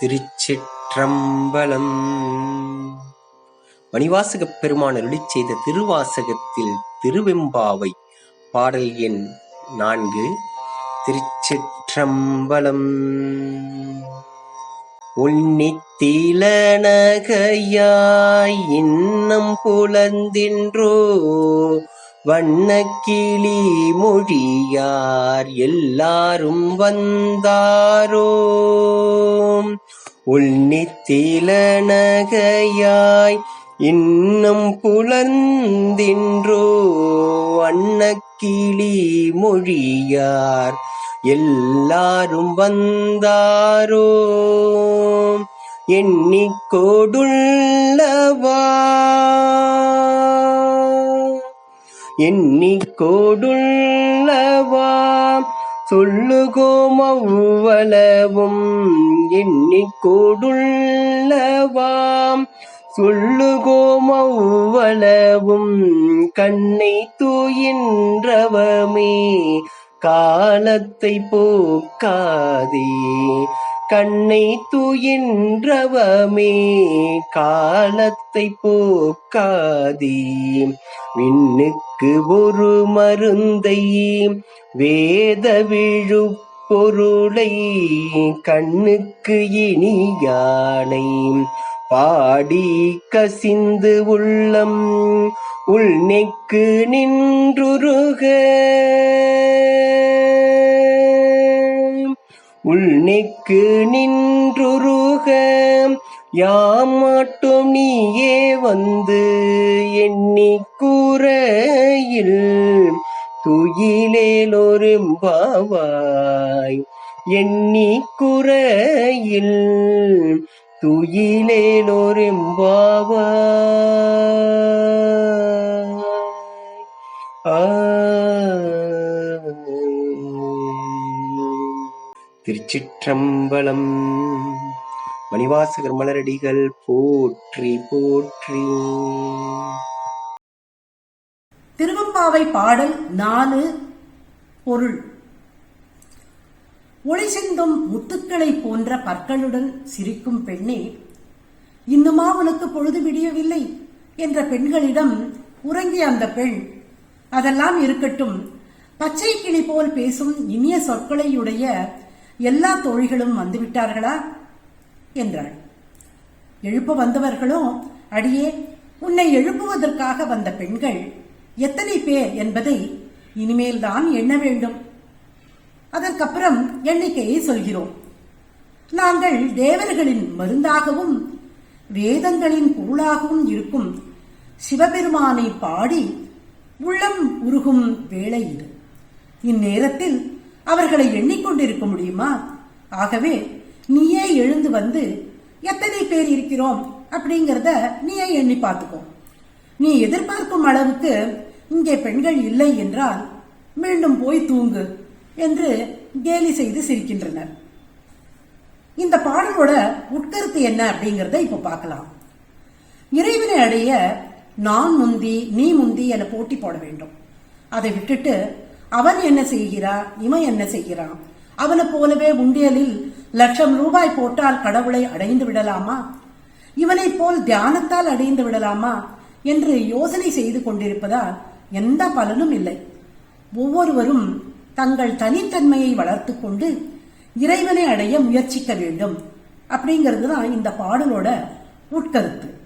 திருச்சிற்றம்பலம். மணிவாசகப் பெருமான் அருளிச் செய்த திருவாசகத்தில் திருவெம்பாவை பாடல் எண் நான்கு திருச்சிற்றம்பலம். உன்னித்திலனகையாய் இன்னம் புலந்தின்றோ வண்ணக்கிளி மொழியார் எல்லாரும் வந்தாரோ? உள்நித்தில நகையாய் இன்னும் புலர்ந்தின்றோ? அன்னக்கிளி மொழியார் எல்லாரும் வந்தாரோ? எண்ணிக்கோடுள்ளவா எண்ணிக்கோடுள்ளவா? சொல்லுகோம் அவ்வளவும். எண்ணிக்கோடுள்ளவாம் சொல்லுகோம் அவ்வளவும். கண்ணை தூயின்றவமே காலத்தை போக்காதே. கண்ணை தூயின்றவமே காலத்தை போக்காதீ. விண்ணுக்கு ஒரு மருந்தை வேத விழு பொருளை கண்ணுக்கு இனியானை பாடி கசிந்து உள்ளம் உள்நெக்கு நின்றுருக. மாட்டோம் நீயே வந்து எண்ணி கூறையில் துயிலேலொரும்பாவாய் எண்ணி குறையில் துயிலேலொரும்பாவாய் ஆ. திருச்சிற்றம்பலம் மணிவாசகர் மலரடிகள் போற்றி போற்றி. திருவம்பாவை பாடல் நாலு பொருள். ஒளி சிந்தும் முத்துக்களை போன்ற பற்களுடன் சிரிக்கும் பெண்ணே இன்னுமா உனக்கு பொழுது விடியவில்லை என்ற பெண்களிடம் உறங்கிய அந்த பெண் அதெல்லாம் இருக்கட்டும். பச்சை கிளி போல் பேசும் இனிய சொற்களையுடைய எல்லா தோழிகளும் வந்துவிட்டார்களா? என்றாள். எழுப்ப வந்தவர்களோ அடியே உன்னை எழுப்புவதற்காக வந்த பெண்கள் எத்தனை பேர் என்பதை இனிமேல் தான் எண்ண வேண்டும். அதற்கப்புறம் எண்ணிக்கையை சொல்கிறோம். நாங்கள் தேவர்களின் மருந்தாகவும் வேதங்களின் பொருளாகவும் இருக்கும் சிவபெருமானை பாடி உள்ளம் உருகும் வேளை இது. இந்நேரத்தில் அவர்களை எண்ணிக்கொண்டிருக்க முடியுமா? ஆகவே நீயே எழுந்து வந்து எத்தனை பேர் இருக்கிறோம் அப்படிங்கிறத நீயே எண்ணி பார்த்துக்கோ. நீ எதிர்பார்க்கும் அளவுக்கு இங்கே பெண்கள் இல்லை என்றால் மீண்டும் போய் தூங்கு என்று கேலி செய்து சிரிக்கின்றனர். இந்த பாடலோட உட்கருத்து என்ன அப்படிங்கிறத இப்ப பார்க்கலாம். இறைவனை அடைய நான் முந்தி நீ முந்தி என போட்டி போட வேண்டும். அதை விட்டுட்டு அவன் என்ன செய்கிறான் இவன் என்ன செய்கிறான்? அவனை போலவே உண்டியலில் லட்சம் ரூபாய் போட்டால் கடவுளை அடைந்து விடலாமா? இவனை போல் தியானத்தால் அடைந்து விடலாமா? என்று யோசனை செய்து கொண்டிருப்பதால் எந்த பலனும் இல்லை. ஒவ்வொருவரும் தங்கள் தனித்தன்மையை வளர்த்து கொண்டு இறைவனை அடைய முயற்சிக்க வேண்டும். அப்படிங்கிறது தான் இந்த பாடலோட உட்கருத்து.